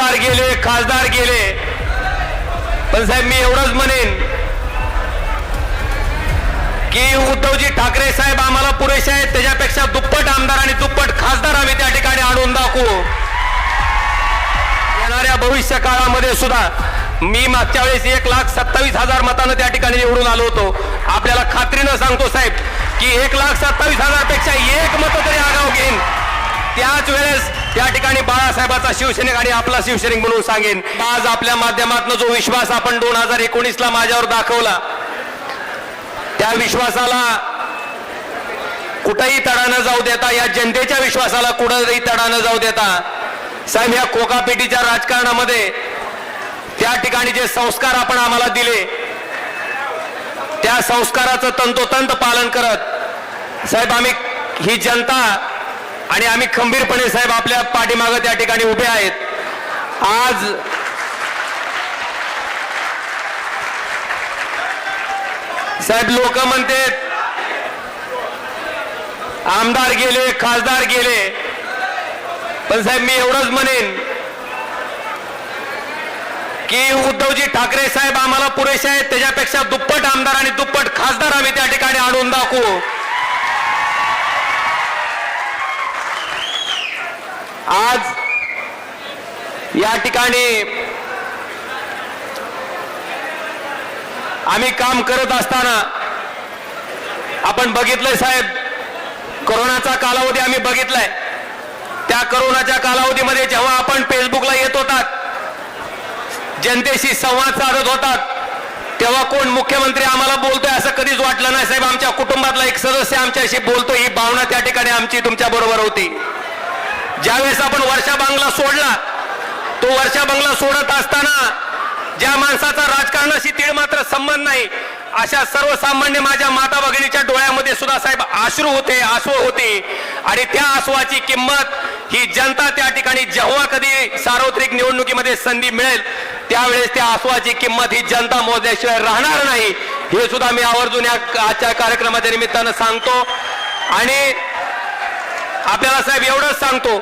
आमदार गेले खासदार गेले. पण साहेब मी एवढंच म्हणेन की उद्धवजी ठाकरे साहेब आम्हाला पुरेसे आहेत. त्याच्यापेक्षा दुप्पट आमदार आणि दुप्पट खासदार आम्ही त्या ठिकाणी आणून दाखवू. येणाऱ्या भविष्य काळामध्ये सुद्धा मी मागच्या वेळेस एक लाख सत्तावीस हजार मतानं त्या ठिकाणी निवडून आलो होतो. आपल्याला खात्रीनं सांगतो साहेब की एक लाख सत्तावीस हजारपेक्षा एक मत तरी ठिकाणी बाळासाहेबाचा शिवसैनिक आणि आपला शिवसैनिक म्हणून सांगेन. आज आपल्या माध्यमातून जो विश्वास आपण दोन हजार एकोणीस ला माझ्यावर दाखवला त्या विश्वासाला कुठंही तडा न जाऊ देता या जनतेच्या विश्वासाला कुठंही तडा न जाऊ देता. साहेब या कोकापेटीच्या राजकारणामध्ये त्या ठिकाणी जे संस्कार आपण आम्हाला दिले त्या संस्काराचं तंतोतंत पालन करत साहेब आम्ही ही जनता आणि आम्ही खंबीरपणे साहेब आपल्या पाठीमागं त्या ठिकाणी उभे आहेत. आज साहेब लोक म्हणते आमदार गेले खासदार गेले पण साहेब मी एवढंच म्हणेन की उद्धवजी ठाकरे साहेब आम्हाला पुरेसे आहेत त्याच्यापेक्षा दुप्पट आमदार आणि दुप्पट खासदार आम्ही त्या ठिकाणी आणून दाखवू. आज या ठिकाणी आम्ही काम करत असताना आपण बघितलंय साहेब कोरोनाचा कालावधी आम्ही बघितलाय. त्या कोरोनाच्या कालावधीमध्ये जेव्हा आपण फेसबुकला येत होतात जनतेशी संवाद साधत होतात तेव्हा कोण मुख्यमंत्री आम्हाला बोलतोय असं कधीच वाटलं नाही साहेब. आमच्या कुटुंबातला एक सदस्य आमच्याशी बोलतो ही भावना त्या ठिकाणी आमची तुमच्या बरोबर होती. ज्यावेळेस आपण वर्षा बांगला सोडला तो वर्षा बंगला सोडत असताना ज्या माणसाचा राजकारणाशी तीळ मात्र संबंध नाही अशा सर्वसामान्य माझ्या माता भगिनीच्या डोळ्यामध्ये सुद्धा साहेब आश्रू होते आसू होते. आणि त्या आसवाची किंमत ही जनता त्या ठिकाणी जेव्हा कधी सार्वत्रिक निवडणुकीमध्ये संधी मिळेल त्यावेळेस त्या आसवाची किंमत ही जनता मोजल्याशिवाय राहणार नाही. हे सुद्धा मी आवर्जून या आजच्या कार्यक्रमाच्या निमित्तानं सांगतो. आणि आपल्याला साहेब एवढंच सांगतो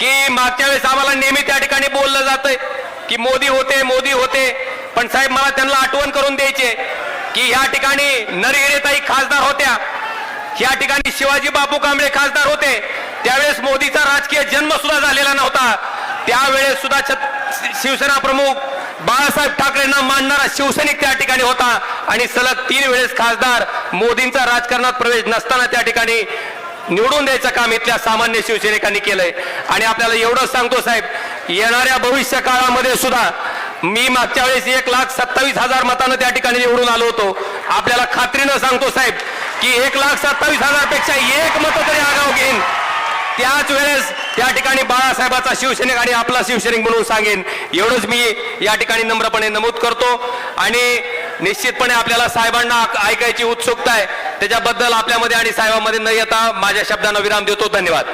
की मागच्या वेळेस आम्हाला नेहमी त्या ठिकाणी बोललं जातंय की मोदी होते मोदी होते. पण साहेब मला त्यांना आठवण करून द्यायचे की या ठिकाणी नरहिरेताई खासदार होत्या. या ठिकाणी शिवाजी बापू कांबळे खासदार होते. त्यावेळेस मोदीचा राजकीय जन्म सुद्धा झालेला नव्हता. त्यावेळेस सुद्धा छत- शिवसेना प्रमुख बाळासाहेब ठाकरेंना मानणारा शिवसैनिक त्या ठिकाणी होता. आणि सलग तीन वेळेस खासदार मोदींचा राजकारणात प्रवेश नसताना त्या ठिकाणी निवडून द्यायचं काम इथल्या सामान्य शिवसैनिकांनी केलंय. आणि आपल्याला एवढंच सांगतो साहेब येणाऱ्या भविष्य काळामध्ये सुद्धा मी मागच्या वेळेस एक लाख सत्तावीस हजार मतानं त्या ठिकाणी निवडून आलो होतो. आपल्याला खात्रीनं सांगतो साहेब की एक लाख सत्तावीस हजारपेक्षा एक मत तरी आगाव घेईन. त्याच वेळेस त्या ठिकाणी बाळासाहेबाचा शिवसैनिक आणि आपला शिवसैनिक म्हणून सांगेन. एवढंच मी या ठिकाणी नम्रपणे नमूद करतो. आणि निश्चितपणे आपल्याला साहेबांना ऐकायची उत्सुकता आहे. त्याच्याबद्दल आपल्यामध्ये आणि साहेबांमध्ये न येता माझ्या शब्दांना विराम देतो. धन्यवाद.